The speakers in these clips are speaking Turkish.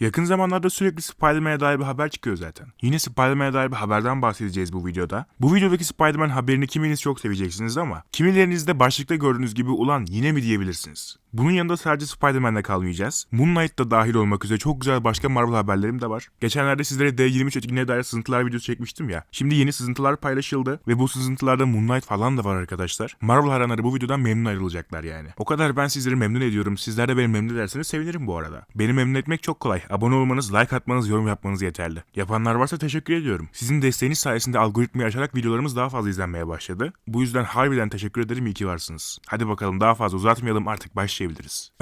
Yakın zamanlarda sürekli Spider-Man'e dair bir haber çıkıyor zaten. Yine Spider-Man'e dair bir haberden bahsedeceğiz bu videoda. Bu videodaki Spider-Man haberini kiminiz çok seveceksiniz ama kimileriniz de başlıkta gördüğünüz gibi ulan yine mi diyebilirsiniz. Bunun yanında sadece Spider-Man'le kalmayacağız. Moon Knight da dahil olmak üzere çok güzel başka Marvel haberlerim de var. Geçenlerde sizlere D23 etkinliğine dair sızıntılar videosu çekmiştim ya. Şimdi yeni sızıntılar paylaşıldı ve bu sızıntılarda Moon Knight falan da var arkadaşlar. Marvel hayranları bu videodan memnun ayrılacaklar yani. O kadar ben sizleri memnun ediyorum. Sizler de beni memnun ederseniz sevinirim bu arada. Beni memnun etmek çok kolay. Abone olmanız, like atmanız, yorum yapmanız yeterli. Yapanlar varsa teşekkür ediyorum. Sizin desteğiniz sayesinde algoritmayı aşarak videolarımız daha fazla izlenmeye başladı. Bu yüzden harbiden teşekkür ederim iyi ki varsınız. Hadi bakalım daha fazla uzatmayalım artık başlayabiliriz.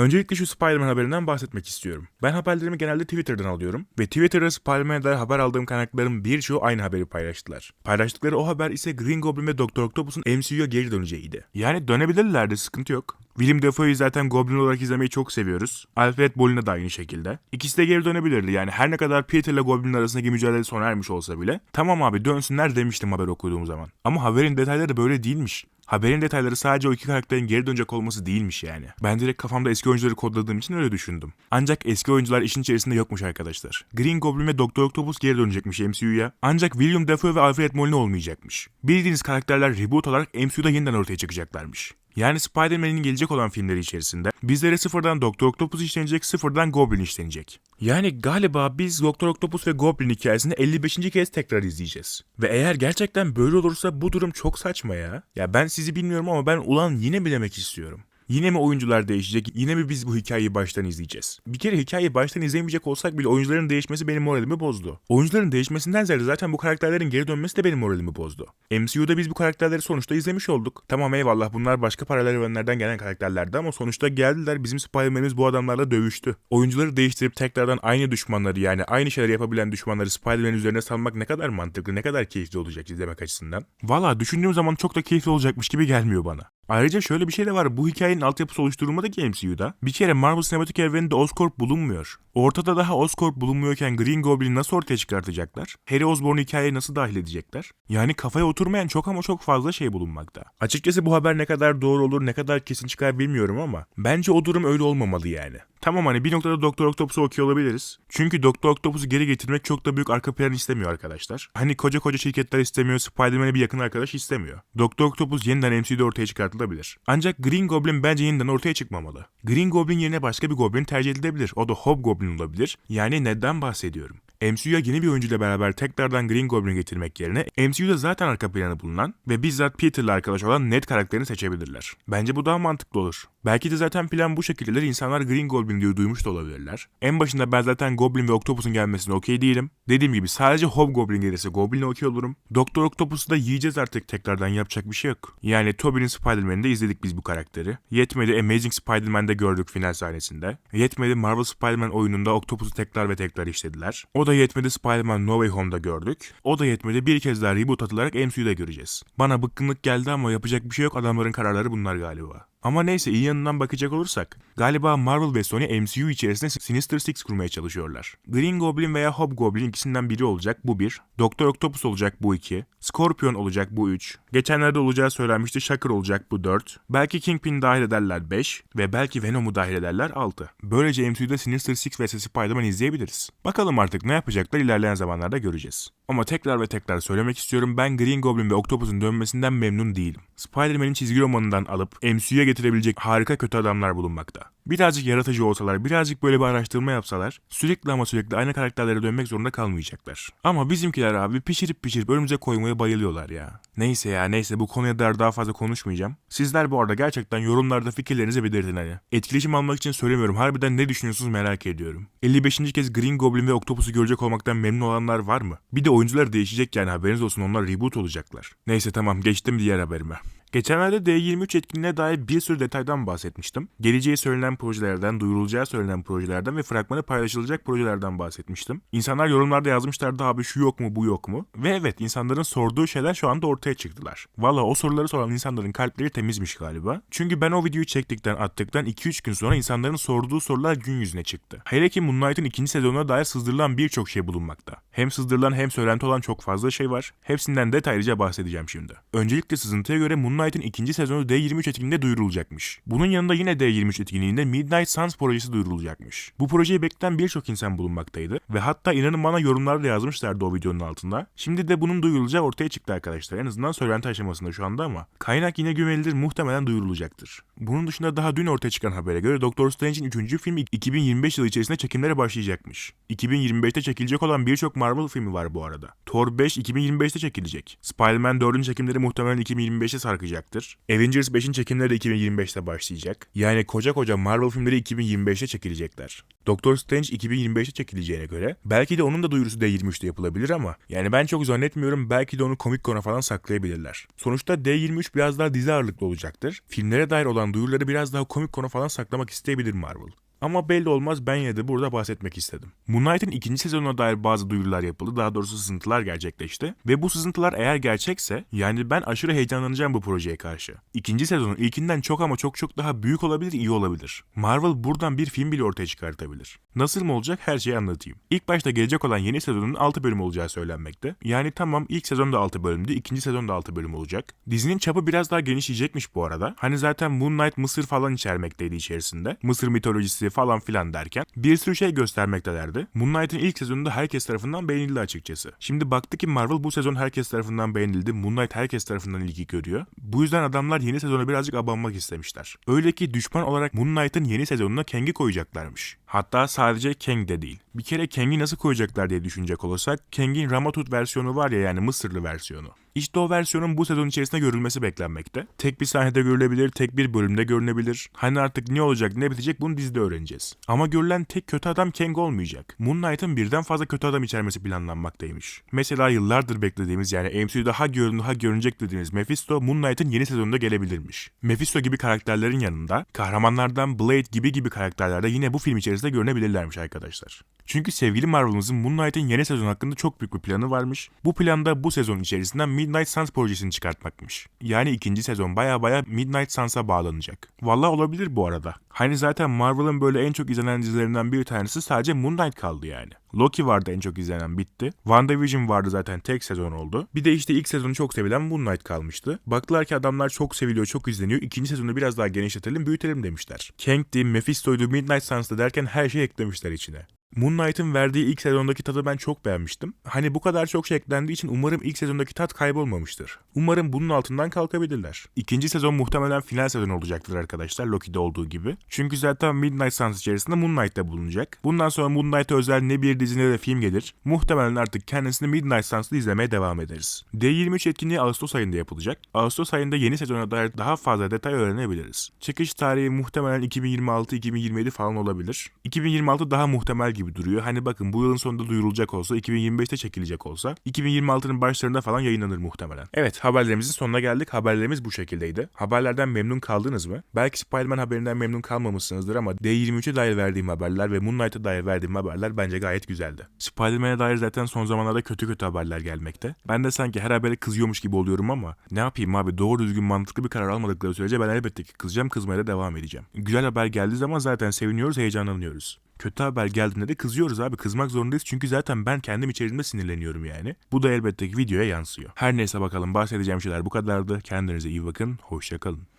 Öncelikle şu Spider-Man haberinden bahsetmek istiyorum. Ben haberlerimi genelde Twitter'dan alıyorum ve Twitter'da Spider-Man'e dair haber aldığım kaynakların birçoğu aynı haberi paylaştılar. Paylaştıkları o haber ise Green Goblin ve Dr. Octopus'un MCU'ya geri döneceğiydi. Yani dönebilirlerdi sıkıntı yok. Willem Dafoe'yu zaten Goblin olarak izlemeyi çok seviyoruz. Alfred Molina da aynı şekilde. İkisi de geri dönebilirdi yani her ne kadar Peter ile Goblin arasındaki mücadele sona ermiş olsa bile. Tamam abi dönsünler demiştim haber okuduğum zaman. Ama haberin detayları böyle değilmiş. Haberin detayları sadece o iki karakterin geri dönecek olması değilmiş yani. Ben direkt kafamda eski oyuncuları kodladığım için öyle düşündüm. Ancak eski oyuncular işin içerisinde yokmuş arkadaşlar. Green Goblin ve Dr. Octopus geri dönecekmiş MCU'ya. Ancak William Dafoe ve Alfred Molina olmayacakmış. Bildiğiniz karakterler reboot olarak MCU'da yeniden ortaya çıkacaklarmış. Yani Spider-Man'in gelecek olan filmleri içerisinde bizlere sıfırdan Dr. Octopus işlenecek, sıfırdan Goblin işlenecek. Yani galiba biz Dr. Octopus ve Goblin hikayesini 55. kez tekrar izleyeceğiz. Ve eğer gerçekten böyle olursa bu durum çok saçma ya. Ya ben sizi bilmiyorum ama ben ulan yine mi demek istiyorum. Yine mi oyuncular değişecek? Yine mi biz bu hikayeyi baştan izleyeceğiz? Bir kere hikayeyi baştan izlemeyecek olsak bile oyuncuların değişmesi benim moralimi bozdu. Oyuncuların değişmesinden ziyade zaten bu karakterlerin geri dönmesi de benim moralimi bozdu. MCU'da biz bu karakterleri sonuçta izlemiş olduk. Tamam eyvallah bunlar başka paralel evrenlerden gelen karakterlerdi ama sonuçta geldiler bizim Spider-Man'imiz bu adamlarla dövüştü. Oyuncuları değiştirip tekrardan aynı düşmanları yani aynı şeyler yapabilen düşmanları Spider-Man üzerine salmak ne kadar mantıklı, ne kadar keyifli olacak izlemek açısından. Valla düşündüğüm zaman çok da keyifli olacakmış gibi gelmiyor bana. Ayrıca şöyle bir şey de var. Bu hikayenin altyapısı oluşturulmadı ki MCU'da. Bir kere Marvel Sinematik Evreni'nde Oscorp bulunmuyor. Ortada daha Oscorp bulunmuyorken Green Goblin'i nasıl ortaya çıkartacaklar? Harry Osborn'u hikayeye nasıl dahil edecekler? Yani kafaya oturmayan çok ama çok fazla şey bulunmakta. Açıkçası bu haber ne kadar doğru olur, ne kadar kesin çıkar bilmiyorum ama bence o durum öyle olmamalı yani. Tamam hani bir noktada Doktor Octopus'u okuyor olabiliriz. Çünkü Doktor Octopus'u geri getirmek çok da büyük arka plan istemiyor arkadaşlar. Hani koca koca şirketler istemiyor, Spider-Man'e bir yakın arkadaş istemiyor. Doktor Octopus yeniden MCU'da ortaya çıkartılabilir. Ancak Green Goblin bence yeniden ortaya çıkmamalı. Green Goblin yerine başka bir Goblin tercih edilebilir. O da Hobgoblin olabilir. Yani neden bahsediyorum? MCU'ya yeni bir oyuncuyla beraber tekrardan Green Goblin getirmek yerine MCU'da zaten arka planı bulunan ve bizzat Peter'la arkadaş olan Ned karakterini seçebilirler. Bence bu daha mantıklı olur. Belki de zaten plan bu şekildeler insanlar Green Goblin diye duymuş da olabilirler. En başında ben zaten Goblin ve Octopus'un gelmesine okey değilim. Dediğim gibi sadece Hobgoblin gelirse Goblin'e okey olurum. Doktor Octopus'u da yiyeceğiz artık tekrardan yapacak bir şey yok. Yani Tobey'nin Spider-Man'de izledik biz bu karakteri. Yetmedi Amazing Spider-Man'de gördük final sahnesinde. Yetmedi Marvel Spider-Man oyununda Octopus'u tekrar ve tekrar işlediler. O da yetmedi Spider-Man No Way Home'da gördük. O da yetmedi bir kez daha reboot atılarak MCU'da göreceğiz. Bana bıkkınlık geldi ama yapacak bir şey yok adamların kararları bunlar galiba. Ama neyse iyi yanından bakacak olursak galiba Marvel ve Sony MCU içerisinde Sinister Six kurmaya çalışıyorlar. Green Goblin veya Hobgoblin ikisinden biri olacak bu bir. Doktor Octopus olacak bu iki. Scorpion olacak bu üç. Geçenlerde olacağı söylenmişti Shocker olacak bu dört. Belki Kingpin dahil ederler beş ve belki Venom'u dahil ederler altı. Böylece MCU'da Sinister Six vs Spider-Man izleyebiliriz. Bakalım artık ne yapacaklar ilerleyen zamanlarda göreceğiz. Ama tekrar ve tekrar söylemek istiyorum ben Green Goblin ve Octopus'un dönmesinden memnun değilim. Spider-Man'in çizgi romanından alıp MCU'ya getirebilecek harika kötü adamlar bulunmakta. Birazcık yaratıcı olsalar, birazcık böyle bir araştırma yapsalar sürekli ama sürekli aynı karakterlere dönmek zorunda kalmayacaklar. Ama bizimkiler abi pişirip pişirip önümüze koymaya bayılıyorlar ya. Neyse ya neyse bu konuya dair daha fazla konuşmayacağım. Sizler bu arada gerçekten yorumlarda fikirlerinizi belirtin hani. Etkileşim almak için söylemiyorum. Harbiden ne düşünüyorsunuz merak ediyorum. 55. kez Green Goblin ve Octopus'u görecek olmaktan memnun olanlar var mı? Bir de oyuncular değişecek yani haberiniz olsun onlar reboot olacaklar. Neyse tamam geçtim diğer haberime. Geçenlerde D23 etkinliğine dair bir sürü detaydan bahsetmiştim. Geleceği söylenen projelerden, duyurulacağı söylenen projelerden ve fragmanı paylaşılacak projelerden bahsetmiştim. İnsanlar yorumlarda yazmışlardı abi şu yok mu bu yok mu? Ve evet insanların sorduğu şeyler şu anda ortaya çıktılar. Valla o soruları soran insanların kalpleri temizmiş galiba. Çünkü ben o videoyu çektikten attıktan 2-3 gün sonra insanların sorduğu sorular gün yüzüne çıktı. Hele ki Moon Knight'ın ikinci sezonuna dair sızdırılan birçok şey bulunmakta. Hem sızdırılan hem söylenti olan çok fazla şey var. Hepsinden detaylıca bahsedeceğim şimdi. Öncelikle sızıntıya göre Moon Knight'ın ikinci sezonu D23 etkinliğinde duyurulacakmış. Bunun yanında yine D23 etkinliğinde Midnight Suns projesi duyurulacakmış. Bu projeyi bekleyen birçok insan bulunmaktaydı ve hatta inanın bana yorumlarda yazmışlardı o videonun altında. Şimdi de bunun duyurulacağı ortaya çıktı arkadaşlar. En azından söylenti aşamasında şu anda ama kaynak yine güvenilir muhtemelen duyurulacaktır. Bunun dışında daha dün ortaya çıkan habere göre Doctor Strange'in 3. filmi 2025 yılı içerisinde çekimlere başlayacakmış. 2025'te çekilecek olan birçok Marvel filmi var bu arada. Thor 5 2025'te çekilecek. Spider-Man 4'ün çekimleri muhtemelen 2025'te sarkacaktır. Avengers 5'in çekimleri de 2025'te başlayacak. Yani koca koca Marvel filmleri 2025'te çekilecekler. Doctor Strange 2025'te çekileceğine göre belki de onun da duyurusu D23'te yapılabilir ama yani ben çok zannetmiyorum belki de onu Comic Con'a falan saklayabilirler. Sonuçta D23 biraz daha dizi ağırlıklı olacaktır. Filmlere dair olan duyuruları biraz daha Comic Con'a falan saklamak isteyebilir Marvel. Ama belli olmaz ben yine de burada bahsetmek istedim. Moon Knight'ın ikinci sezonuna dair bazı duyurular yapıldı. Daha doğrusu sızıntılar gerçekleşti. Ve bu sızıntılar eğer gerçekse yani ben aşırı heyecanlanacağım bu projeye karşı. İkinci sezonun ilkinden çok ama çok çok daha büyük olabilir, iyi olabilir. Marvel buradan bir film bile ortaya çıkartabilir. Nasıl mı olacak her şeyi anlatayım. İlk başta gelecek olan yeni sezonun 6 bölüm olacağı söylenmekte. Yani tamam ilk sezon da 6 bölümdü, ikinci sezon da 6 bölüm olacak. Dizinin çapı biraz daha genişleyecekmiş bu arada. Hani zaten Moon Knight Mısır falan içermekteydi içerisinde. Mısır mitolojisi falan filan derken bir sürü şey göstermektelerdi. Moon Knight'ın ilk sezonunda herkes tarafından beğenildi açıkçası. Şimdi baktı ki Marvel bu sezon herkes tarafından beğenildi. Moon Knight herkes tarafından ilgi görüyor. Bu yüzden adamlar yeni sezona birazcık abanmak istemişler. Öyle ki düşman olarak Moon Knight'ın yeni sezonuna Kang'i koyacaklarmış. Hatta sadece Kang de değil. Bir kere Kang'i nasıl koyacaklar diye düşünecek olursak Kang'in Ramatut versiyonu var ya yani Mısırlı versiyonu. İşte o versiyonun bu sezon içerisinde görülmesi beklenmekte. Tek bir sahnede görülebilir, tek bir bölümde görünebilir. Hani artık ne olacak, ne bitecek bunu dizide öğreneceğiz. Ama görülen tek kötü adam Kang olmayacak. Moon Knight'ın birden fazla kötü adam içermesi planlanmaktaymış. Mesela yıllardır beklediğimiz yani MCU'da ha görün ha görünecek dediğimiz Mephisto Moon Knight'ın yeni sezonunda gelebilirmiş. Mephisto gibi karakterlerin yanında kahramanlardan Blade gibi gibi karakterler de yine bu film içerisinde görünebilirlermiş arkadaşlar. Çünkü sevgili Marvel'ımızın Moon Knight'ın yeni sezon hakkında çok büyük bir planı varmış. Bu planda bu sezon içerisinden Midnight Suns projesini çıkartmakmış. Yani ikinci sezon baya baya Midnight Suns'a bağlanacak. Valla olabilir bu arada. Hani zaten Marvel'ın böyle en çok izlenen dizilerinden bir tanesi sadece Moon Knight kaldı yani. Loki vardı en çok izlenen bitti. WandaVision vardı zaten tek sezon oldu. Bir de işte ilk sezonu çok sevilen Moon Knight kalmıştı. Baktılar ki adamlar çok seviliyor, çok izleniyor. İkinci sezonu biraz daha genişletelim, büyütelim demişler. Kang'di, Mephisto'ydu, Midnight Suns'tı derken her şeyi eklemişler içine. Moon Knight'ın verdiği ilk sezondaki tadı ben çok beğenmiştim. Hani bu kadar çok şey eklendiği için umarım ilk sezondaki tat kaybolmamıştır. Umarım bunun altından kalkabilirler. İkinci sezon muhtemelen final sezon olacaktır arkadaşlar Loki'de olduğu gibi. Çünkü zaten Midnight Suns içerisinde Moon Knight'te bulunacak. Bundan sonra Moon Knight'a özel ne bir dizi ne de film gelir. Muhtemelen artık kendisini Midnight Suns'ta izlemeye devam ederiz. D23 etkinliği Ağustos ayında yapılacak. Ağustos ayında yeni sezona dair daha fazla detay öğrenebiliriz. Çıkış tarihi muhtemelen 2026-2027 falan olabilir. 2026 daha muhtemel gibi duruyor. Hani bakın bu yılın sonunda duyurulacak olsa 2025'te çekilecek olsa 2026'nın başlarında falan yayınlanır muhtemelen. Evet haberlerimizin sonuna geldik. Haberlerimiz bu şekildeydi. Haberlerden memnun kaldınız mı? Belki Spider-Man haberinden memnun kalmamışsınızdır ama D23'e dair verdiğim haberler ve Moon Knight'a dair verdiğim haberler bence gayet güzeldi. Spider-Man'e dair zaten son zamanlarda kötü kötü haberler gelmekte. Ben de sanki her habere kızıyormuş gibi oluyorum ama ne yapayım abi doğru düzgün mantıklı bir karar almadıkları sürece ben elbette ki kızacağım kızmaya da devam edeceğim. Güzel haber geldiği zaman zaten seviniyoruz heyecanlanıyoruz. Kötü haber geldiğinde de kızıyoruz abi. Kızmak zorundayız çünkü zaten ben kendim içerimde sinirleniyorum yani. Bu da elbette ki videoya yansıyor. Her neyse bakalım bahsedeceğim şeyler bu kadardı. Kendinize iyi bakın. Hoşçakalın.